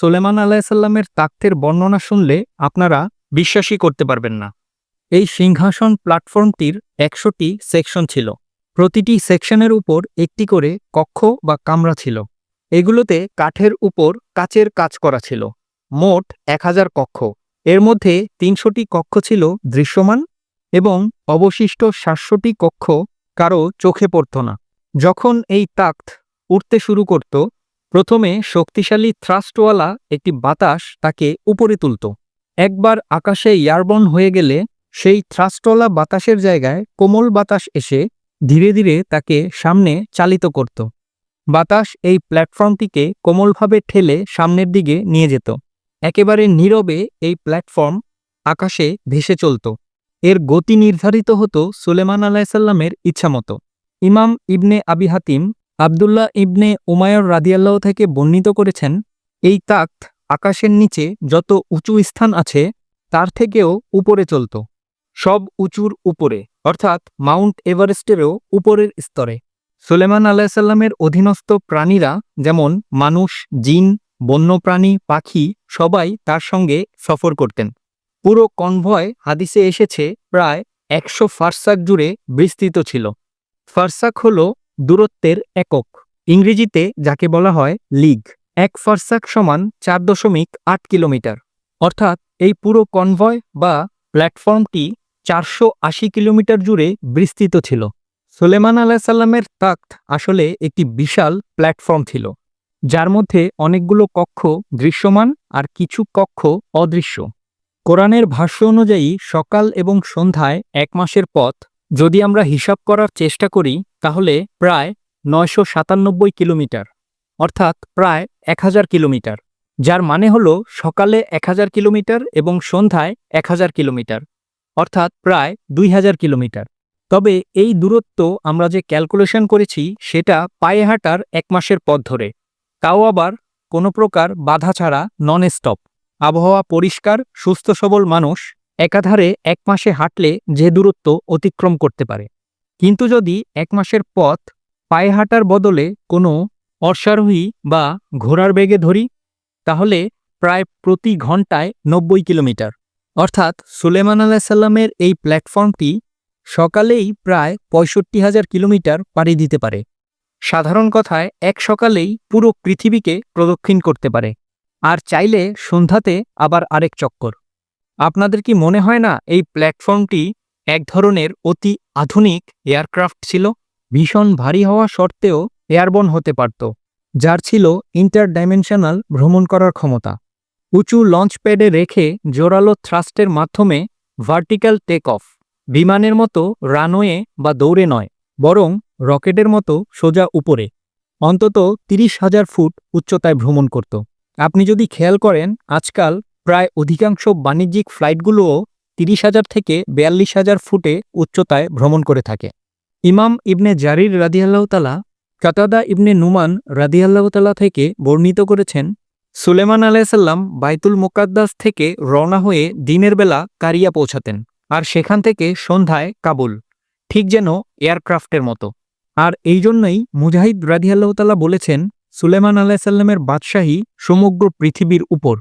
সোলেমান আলাহিসাল্লামের তাক্তের বর্ণনা শুনলে আপনারা বিশ্বাসই করতে পারবেন না। এই সিংহাসন প্ল্যাটফর্মটির একশোটি সেকশন ছিল। প্রতিটি সেকশনের উপর একটি করে কক্ষ বা কামরা ছিল। এগুলোতে কাঠের উপর কাচের কাজ করা ছিল। মোট এক হাজার কক্ষ। এর মধ্যে তিনশোটি কক্ষ ছিল দৃশ্যমান এবং অবশিষ্ট সাতশোটি কক্ষ কারও চোখে পড়ত না। যখন এই তাক্ত উঠতে শুরু করত প্রথমে শক্তিশালী থ্রাস্টওয়ালা একটি বাতাস তাকে উপরে তুলত। একবার আকাশে ইয়ারবন হয়ে গেলে সেই থ্রাস্টওয়ালা বাতাসের জায়গায় কোমল বাতাস এসে ধীরে ধীরে তাকে সামনে চালিত করত। বাতাস এই প্ল্যাটফর্মটিকে কোমলভাবে ঠেলে সামনের দিকে নিয়ে যেত। একেবারে নীরবে এই প্ল্যাটফর্ম আকাশে ভেসে চলত। এর গতি নির্ধারিত হতো সুলেমান আলাহিসাল্লামের ইচ্ছামতো। ইমাম ইবনে আবি হাতিম আবদুল্লাহ ইবনে উমায়র রাদিয়াল্লাহ থেকে বর্ণিত করেছেন, এই তাক্ত আকাশের নিচে যত উঁচু স্থান আছে, তার থেকেও উপরে চলত। সব উঁচুর উপরে, অর্থাৎ মাউন্ট এভারেস্টেরও উপরের স্তরে। সুলেমান আলাহিসাল্লামের অধীনস্থ প্রাণীরা যেমন মানুষ, জিন, বন্যপ্রাণী, পাখি, সবাই তার সঙ্গে সফর করতেন। পুরো কনভয় হাদিসে এসেছে, প্রায় একশো ফারসাক জুড়ে বিস্তৃত ছিল। ফারসাক হল দূরত্বের একক। ইংরেজিতে যাকে বলা হয় লিগ, এক ফার্সাক সমান চার দশমিক আট কিলোমিটার। অর্থাৎ এই পুরো কনভয় বা প্ল্যাটফর্মটি চারশো আশি কিলোমিটার জুড়ে বিস্তৃত ছিল। সুলেমান আলাহিসাল্লামের তাক্ত আসলে একটি বিশাল প্ল্যাটফর্ম ছিল, যার মধ্যে অনেকগুলো কক্ষ দৃশ্যমান আর কিছু কক্ষ অদৃশ্য। কোরআনের ভাষ্য অনুযায়ী সকাল এবং সন্ধ্যায় এক মাসের পথ যদি আমরা হিসাব করার চেষ্টা করি, তাহলে প্রায় নয়শো সাতানব্বই কিলোমিটার, অর্থাৎ প্রায় এক হাজার কিলোমিটার, যার মানে হল সকালে এক হাজার কিলোমিটার এবং সন্ধ্যায় এক হাজার কিলোমিটার, অর্থাৎ প্রায় দুই হাজার কিলোমিটার। তবে এই দূরত্ব আমরা যে ক্যালকুলেশন করেছি, সেটা পায়ে হাঁটার এক মাসের পথ ধরে। তাও আবার কোনো প্রকার বাধা ছাড়া নন স্টপ আবহাওয়া পরিষ্কার, সুস্থ সবল মানুষ একাধারে এক মাসে হাঁটলে যে দূরত্ব অতিক্রম করতে পারে। কিন্তু যদি এক মাসের পথ পায়ে হাঁটার বদলে কোনো অশ্বারোহী বা ঘোড়ার বেগে ধরি, তাহলে প্রায় প্রতি ঘন্টায় নব্বই কিলোমিটার। অর্থাৎ সুলেমান আলাহিসাল্লামের এই প্ল্যাটফর্মটি সকালেই প্রায় পঁয়ষট্টি হাজার কিলোমিটার পাড়ি দিতে পারে। সাধারণ কথায়, এক সকালেই পুরো পৃথিবীকে প্রদক্ষিণ করতে পারে। আর চাইলে সন্ধ্যাতে আবার আরেক চক্কর। আপনাদের কি মনে হয় না এই প্ল্যাটফর্মটি এক ধরনের অতি আধুনিক এয়ারক্রাফট ছিল? ভীষণ ভারী হওয়া সত্ত্বেও এয়ারবন হতে পারত, যার ছিল ইন্টারডাইমেনশনাল ভ্রমণ করার ক্ষমতা। উঁচু লঞ্চ প্যাডে রেখে জোরালো থ্রাস্টের মাধ্যমে ভার্টিক্যাল টেক অফ বিমানের মতো রানওয়ে বা দৌড়ে নয়, বরং রকেটের মতো সোজা উপরে, অন্তত তিরিশ হাজার ফুট উচ্চতায় ভ্রমণ করত। আপনি যদি খেয়াল করেন, আজকাল প্রায় অধিকাংশ বাণিজ্যিক ফ্লাইটগুলোও তিরিশ হাজার থেকে বিয়াল্লিশ হাজার ফুটে উচ্চতায় ভ্রমণ করে থাকে। ইমাম ইবনে জারির রাদিয়াল্লাহতালা কাতাদা ইবনে নুমান রাদিয়াল্লাহতালা থেকে বর্ণিত করেছেন, সুলেমান আলাইসাল্লাম বাইতুল মোকাদ্দাস থেকে রওনা হয়ে দিনের বেলা কারিয়া পৌঁছাতেন আর সেখান থেকে সন্ধ্যায় কাবুল, ঠিক যেন এয়ারক্রাফটের মতো। আর এই জন্যই মুজাহিদ রাদিয়াল্লাহতালা বলেছেন, সুলেমান আলাহিসাল্লামের বাদশাহী সমগ্র পৃথিবীর উপর